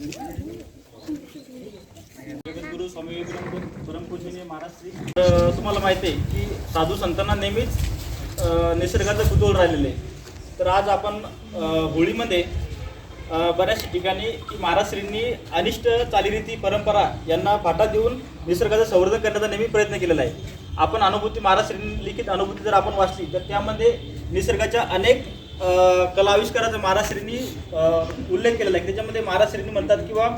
जगद्गुरु स्वामी विवेकानंद परमपूजनीय महाराज श्री तुम्हाला माहिती आहे की साधू संतांना नेहमीच निसर्गाचं कुतूहल राहिलेलं आहे. तर आज आपण होळीमध्ये बऱ्याच ठिकाणी की महाराजश्रींनी अनिष्ट चालीरीती परंपरा यांना फाटा देऊन निसर्गाचं संवर्धन करण्याचा नेहमी प्रयत्न केलेला आहे. आपण अनुभूती महाराजश्रींनी लिखित अनुभूती जर आपण वाचली तर त्यामध्ये निसर्गाच्या अनेक कला आविष्काराचा महाराष्ट्रींनी उल्लेख केलेला आहे. त्याच्यामध्ये महाराष्ट्रींनी म्हणतात किंवा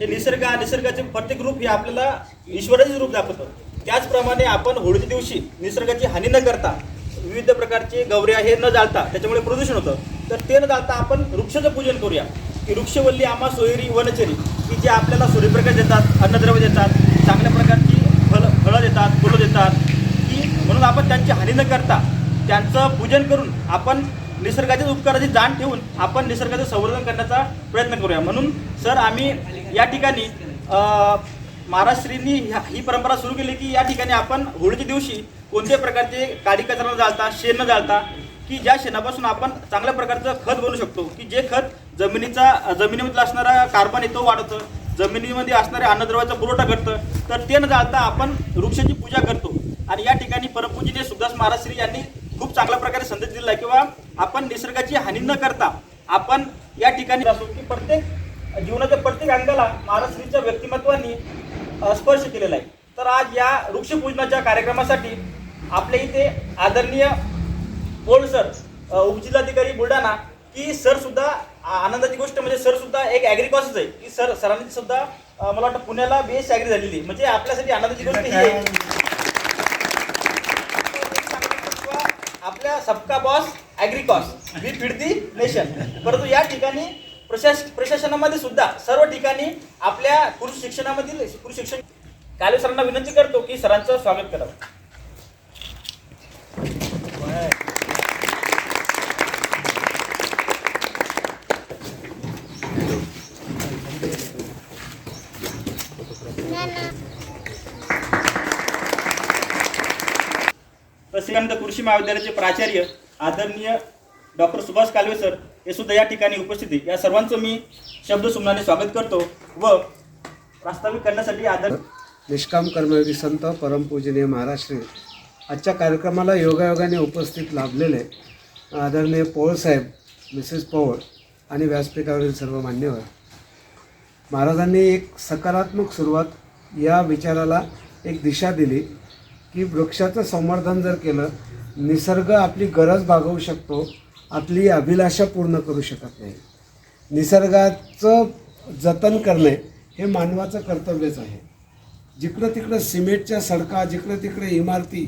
हे निसर्ग निसर्गाचे प्रत्येक रूप हे आपल्याला ईश्वराचे रूप दाखवतं. त्याचप्रमाणे आपण होळीच्या दिवशी निसर्गाची हानी न करता विविध प्रकारचे गवऱ्या हे न जाळता त्याच्यामुळे प्रदूषण होतं. तर ते न जाळता आपण वृक्षाचं पूजन करूया. की वृक्षवल्ली आम्हा सोयरी वनचरी की जे आपल्याला सूर्यप्रकाश देतात अन्नद्रव्य देतात चांगल्या प्रकारची फळं फळं देतात फुलं देतात की म्हणून आपण त्यांची हानी न करता त्यांचं पूजन करून आपण निसर्गाच्या उपकाराची जाण ठेवून आपण निसर्गाचं संवर्धन करण्याचा प्रयत्न करूया. म्हणून सर आम्ही या ठिकाणी महाराष्ट्रींनी ह्या- ही परंपरा सुरू केली की या ठिकाणी आपण होळीच्या दिवशी कोणत्याही प्रकारचे काडी कचरा न जाळता शेण न जाळता की ज्या शेणापासून आपण चांगल्या प्रकारचं खत बनवू शकतो की जे खत जमिनीचा जमिनीमधला असणारा कार्बन येतो वाढतं वाढवतं जमिनीमध्ये असणाऱ्या अन्नद्रव्याचा पुरवठा करतं तर ते न जाळता आपण वृक्षाची पूजा करतो. आणि या ठिकाणी परमपूजनीय सुभाष महाराष्ट्री यांनी खूप चांगल्या प्रकारे संदेश दिला आहे किंवा आपण निसर्गाची हानी न करता आपण या ठिकाणी असो की प्रत्येक जीवनाच्या प्रत्येक अंगाला महाराष्ट्रीच्या व्यक्तिमत्वाने स्पर्श केलेला आहे. तर आज या वृक्षपूजनाच्या कार्यक्रमासाठी आपल्या इथे आदरणीय बोल सर उपजिल्हाधिकारी बुलढाणा की सर सुद्धा आनंदाची गोष्ट म्हणजे सर सुद्धा एक ॲग्रिकॉसच आहे. की सर सरांनी सुद्धा मला वाटतं पुण्याला बी एस ॲग्री झालेली आहे. म्हणजे आपल्यासाठी आनंदाची गोष्ट ही आहे किंवा सबका सबका boss Agricos we feed the nation परंतु या ठिकाणी प्रशास प्रशासनामध्ये सुद्धा सर्व ठिकाणी आपल्या कृषी शिक्षणामधील कृषी शिक्षण काले सरांना विनंती करतो की सरांचं स्वागत करावं प्रसिद्धांत कृषी महाविद्यालयाचे प्राचार्य आदरणीय डॉक्टर सुभाष कालवे सर हे सुद्धा या ठिकाणी उपस्थित आहे या सर्वांचं मी शब्द सुमनाने स्वागत करतो व प्रास्ताविक करण्यासाठी आदर निष्काम कर्मयोगी संत परमपूजनीय महाराष्ट्रीय आजच्या कार्यक्रमाला योगायोगाने उपस्थित लाभलेले आदरणीय पोळसाहेब मिसेस पवार आणि व्यासपीठावरील सर्व मान्यवर. महाराजांनी एक सकारात्मक सुरुवात या विचाराला एक दिशा दिली. की वृक्षाचं संवर्धन जर केलं निसर्ग आपली गरज भागवू शकतो आपली अभिलाषा पूर्ण करू शकत नाही. निसर्गाचं जतन करणे हे मानवाचं कर्तव्यच आहे. जिकडं तिकडं सिमेंटच्या सडका जिकडं तिकडे इमारती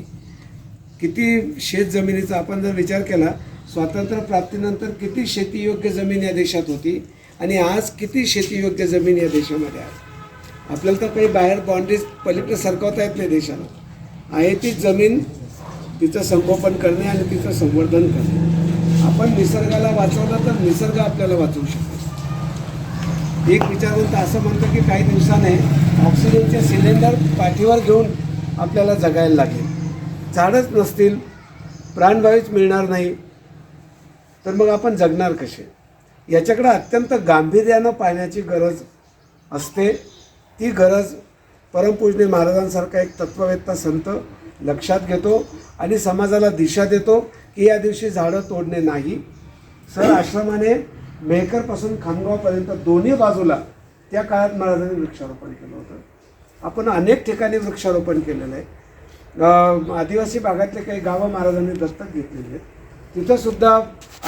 किती शेत जमिनीचा आपण जर विचार केला स्वातंत्र्यप्राप्तीनंतर किती शेतीयोग्य जमीन या देशात होती आणि आज किती शेतीयोग्य जमीन या देशामध्ये आहे. आपल्याला तर काही बाहेर बाउंड्रीज पलीकडे सरकवता येत नाही देशाला. आहे ती जमीन तिचं संगोपन करणे आणि तिचं संवर्धन करणे. आपण निसर्गाला वाचवलं तर निसर्ग आपल्याला वाचवू शकतो. एक विचारवंत असं म्हणतं की काही दिवसाने ऑक्सिजनचे सिलेंडर पाठीवर घेऊन आपल्याला जगायला लागेल. झाडच नसतील प्राणवायूच मिळणार नाही तर मग आपण जगणार कसे? याच्याकडे अत्यंत गांभीर्यानं पाहण्याची गरज असते. ती गरज परमपूजनीय महाराजांसारखा एक तत्ववेत्ता संत लक्षात घेतो आणि समाजाला दिशा देतो की या दिवशी झाडं तोडणे नाही. सर आश्रमाने मेहकरपासून खामगावपर्यंत दोन्ही बाजूला त्या काळात महाराजांनी वृक्षारोपण केलं होतं. आपण अनेक ठिकाणी वृक्षारोपण केलेलं आहे. आदिवासी भागातले काही गावं महाराजांनी दत्तक घेतलेली आहेत. तिथंसुद्धा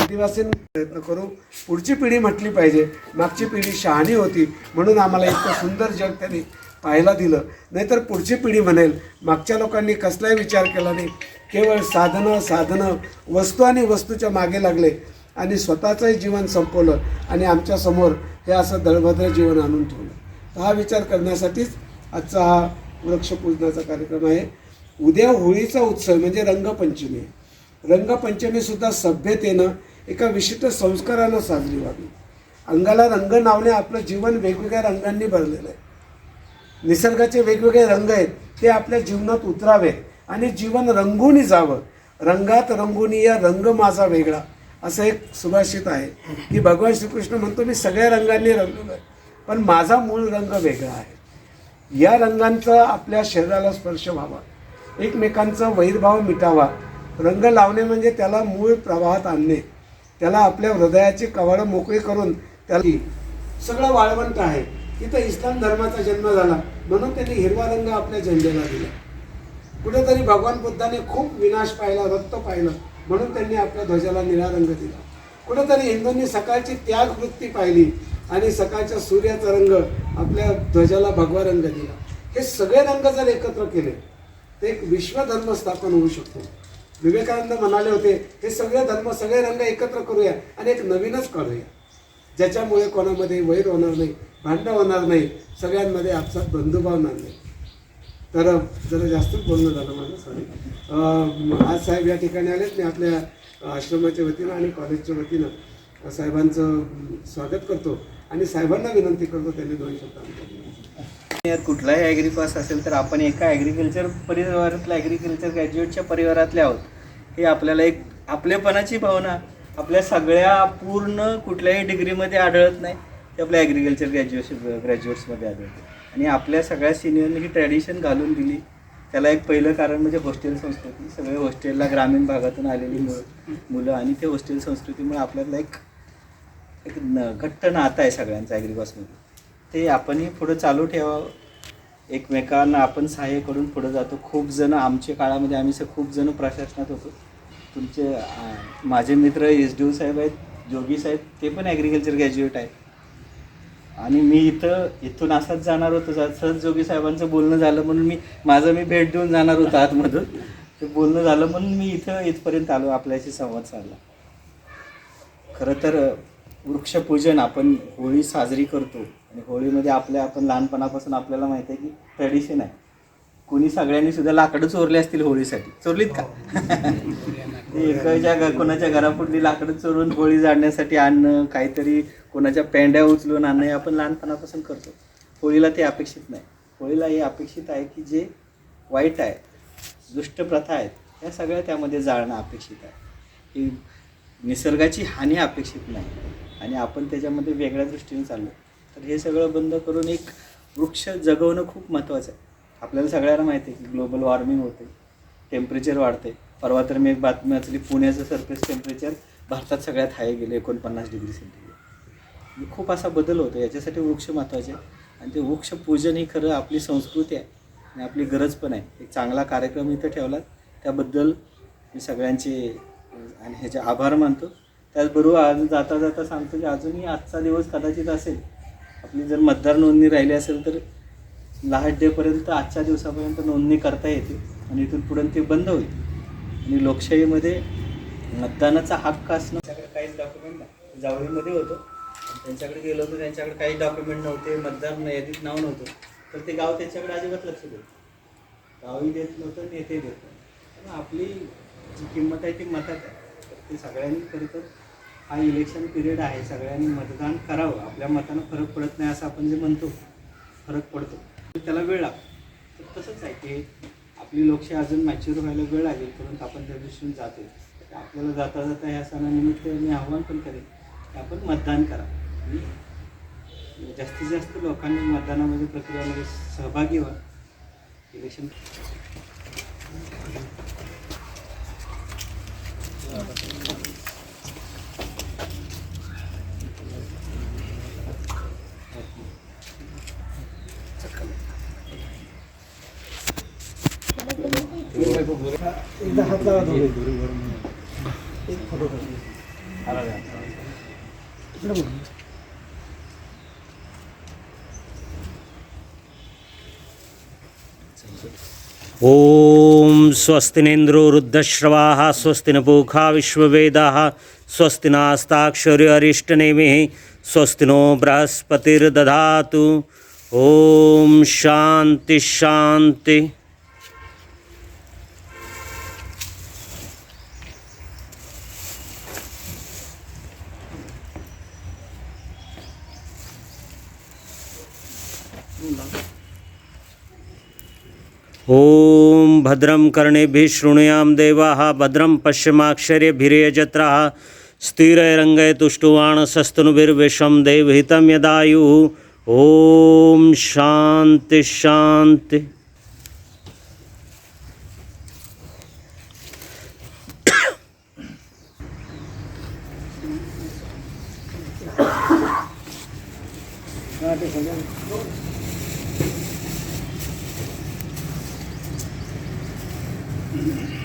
आदिवासींनी प्रयत्न करू पुढची पिढी म्हटली पाहिजे. मागची पिढी शहाणी होती. म्हणून आम्हाला इतकं सुंदर जग त्यांनी पाहायला दिलं. नाहीतर पुढची पिढी म्हणेल मागच्या लोकांनी कसलाही विचार केला नाही. केवळ साधनं साधनं वस्तू आणि वस्तूच्या मागे लागले. आणि स्वतःचंही जीवन संपवलं आणि आमच्यासमोर हे असं दळभद्र जीवन आणून ठेवलं. तर हा विचार करण्यासाठीच आजचा हा वृक्षपूजनाचा कार्यक्रम आहे. उद्या होळीचा उत्सव म्हणजे रंगपंचमी आहे. रंगपंचमीसुद्धा सभ्यतेनं एका विशिष्ट संस्कारानं साजरी व्हावी. अंगाला रंग नावणे आपलं जीवन वेगवेगळ्या रंगांनी भरलेलं आहे. निसर्गाचे वेगवेगळे रंग आहेत ते आपल्या जीवनात उतरावेत आणि जीवन रंगूनी जावं. रंगात रंगुनी या रंग माझा वेगळा. असं एक सुभाषित आहे की भगवान श्रीकृष्ण म्हणतो मी सगळ्या रंगांनी रंगलो आहे पण माझा मूळ रंग वेगळा आहे. या रंगांचा आपल्या शरीराला स्पर्श व्हावा. एकमेकांचा वैरभाव मिटावा. रंग लावणे म्हणजे त्याला मूळ प्रवाहात आणणे. त्याला आपल्या हृदयाची कवाडं मोकळी करून त्याला सगळं वाळवंट आहे. इथं इस्लाम धर्माचा जन्म झाला. म्हणून त्यांनी हिरवा रंग आपल्या झेंड्याला दिला. कुठेतरी भगवान बुद्धाने खूप विनाश पाहिला रक्त पाहिलं. म्हणून त्यांनी आपल्या ध्वजाला निळा रंग दिला. कुठेतरी हिंदूंनी सकाळची त्याग वृत्ती पाहिली आणि सकाळच्या सूर्याचा रंग आपल्या ध्वजाला भगवा रंग दिला. हे सगळे रंग जर एकत्र केले तर एक विश्वधर्म स्थापन होऊ शकतो. विवेकानंद म्हणाले होते हे सगळे धर्म सगळे रंग एकत्र करूया आणि एक नवीनच काढूया. ज्याच्यामुळे कोणामध्ये वैर होणार नाही भांडणं होणार नाही सगळ्यांमध्ये आपसात बंधुभाव नाही. तर जरा जास्तच बोलणं झालं माझं सॉरी आज साहेब या ठिकाणी आलेत मी आपल्या आश्रमाच्या वतीनं आणि कॉलेजच्या वतीनं साहेबांचं स्वागत करतो आणि साहेबांना विनंती करतो त्यांनी दोन शब्द यात कुठलाही ॲग्रीपास असेल तर आपण एका ॲग्रिकल्चर परिवारातल्या ॲग्रिकल्चर ग्रॅज्युएटच्या परिवारातले आहोत. हे आपल्याला एक आपलेपणाची भावना आपल्या सगळ्या पूर्ण कुठल्याही डिग्रीमध्ये आढळत नाही ते आपल्या ॲग्रिकल्चर ग्रॅज्युएशन ग्रॅज्युएट्समध्ये आढळते. आणि आपल्या सगळ्या सिनियरनी ही ट्रॅडिशन घालून दिली. त्याला एक पहिलं कारण म्हणजे हॉस्टेल संस्कृती. सगळे हॉस्टेलला ग्रामीण भागातून आलेली मुलं मुलं आणि ते हॉस्टेल संस्कृतीमुळे आपल्याला एक एक न घट्ट नातं आहे सगळ्यांचं ॲग्रिकॉसमध्ये ते आपणही पुढं चालू ठेवावं. एकमेकांना आपण सहाय्य करून पुढं जातो. खूप जण आमच्या काळामध्ये आम्ही खूप जण प्रशासनात होतो. तुमचे माझे मित्र एस डी ओ साहेब आहेत जोगी साहेब ते पण ॲग्रिकल्चर ग्रॅज्युएट आहेत. आणि मी इथं इथून असाच जाणार होतो सहज जोगी साहेबांचं बोलणं झालं म्हणून मी माझं मी भेट देऊन जाणार होतो आतमधून. ते बोलणं झालं म्हणून मी इथं इथपर्यंत आलो आपल्याशी संवाद साधला. खरं तर वृक्षपूजन आपण होळी साजरी करतो. आणि होळीमध्ये आपल्या आपण लहानपणापासून आपल्याला माहिती आहे की ट्रेडिशन आहे. कोणी सगळ्यांनी सुद्धा लाकडं चोरली असतील होळीसाठी. चोरलीत का? ते एकाच्या कोणाच्या घरापुढली लाकडं चोरून होळी जाळण्यासाठी आणणं काहीतरी कोणाच्या पेंड्या उचलून आणणं हे आपण लहानपणापासून करतो. होळीला ते अपेक्षित नाही. होळीला हे अपेक्षित आहे की जे वाईट आहे दुष्ट प्रथा आहेत या सगळ्या त्यामध्ये जाळणं अपेक्षित आहे. ही निसर्गाची हानी अपेक्षित नाही. आणि आपण त्याच्यामध्ये वेगळ्या दृष्टीने चाललो. तर हे सगळं बंद करून एक वृक्ष जगवणं खूप महत्त्वाचं आहे. आपल्याला सगळ्यांना माहिती आहे की ग्लोबल वॉर्मिंग होते टेम्परेचर वाढते. परवा तर मी एक बातमी वाचली पुण्याचं सरफेस टेम्परेचर भारतात सगळ्यात हाय गेले एकोणपन्नास डिग्री म्हणजे सेंटीग्रेड खूप असा बदल होतो याच्यासाठी वृक्ष महत्त्वाचे आहे आणि ते वृक्ष पूजन ही खरं आपली संस्कृती आहे आणि आपली गरज पण आहे. एक चांगला कार्यक्रम इथं ठेवला त्याबद्दल मी सगळ्यांचे आणि ह्याचे आभार मानतो. त्याचबरोबर आज जाता जाता सांगतो की अजूनही आजचा दिवस कदाचित असेल. आपली जर मतदार नोंदणी राहिली असेल तर लास्ट डेपर्यंत आजच्या दिवसापर्यंत नोंदणी करता येते आणि इथून पुढे ते बंद होईल. आणि लोकशाहीमध्ये मतदानाचा हक्क असणं त्याच्याकडे काहीच डॉक्युमेंट नाही. जावळीमध्ये होतो. त्यांच्याकडे गेलो होतो त्यांच्याकडे काही डॉक्युमेंट नव्हते. मतदार यादीत नाव नव्हतं. तर ते गाव त्यांच्याकडे अजिबात लक्ष देत गावही देत नव्हतं नेते देत नव्हतं. पण आपली जी किंमत आहे ती मतात आहे. तर ते सगळ्यांनी खरं तर हा इलेक्शन पिरियड आहे. सगळ्यांनी मतदान करावं. आपल्या मतानं फरक पडत नाही असं आपण जे म्हणतो फरक पडतो. त्याला वेळ लागतो. तर तसंच आहे की आपली लोकशाही अजून मॅच्युअर व्हायला वेळ लागेल परंतु आपण त्या दृष्टीने जातो तर आपल्याला जाता जाता ह्या सणानिमित्त मी आव्हान पण करेन की आपण मतदान करा. जास्तीत जास्त लोकांनी मतदानामध्ये प्रक्रियामध्ये सहभागी व्हा. इलेक्शन एकदा हात लावा दोघे. एक फोटो इकडे ॐ स्वस्तिनेन्द्रो वृद्धश्रवाः स्वस्ति नपूखा पूखा विश्ववेदाः स्वस्ति नास्ताक्षर्यरिष्टनेमिः स्वस्ति नो बृहस्पतिर्दधातु ॐ शांति शांति ॐ भद्रं कर्णेभिः शृणुयां देवाः भद्रं पश्चिमाक्षर्यभिरेजत्रः स्थिरैरङ्गैतुष्टुवाणसस्तनुभिर्विश्वं देवहितं यदायुः। ॐ शान्ति शान्ति। Mm-hmm.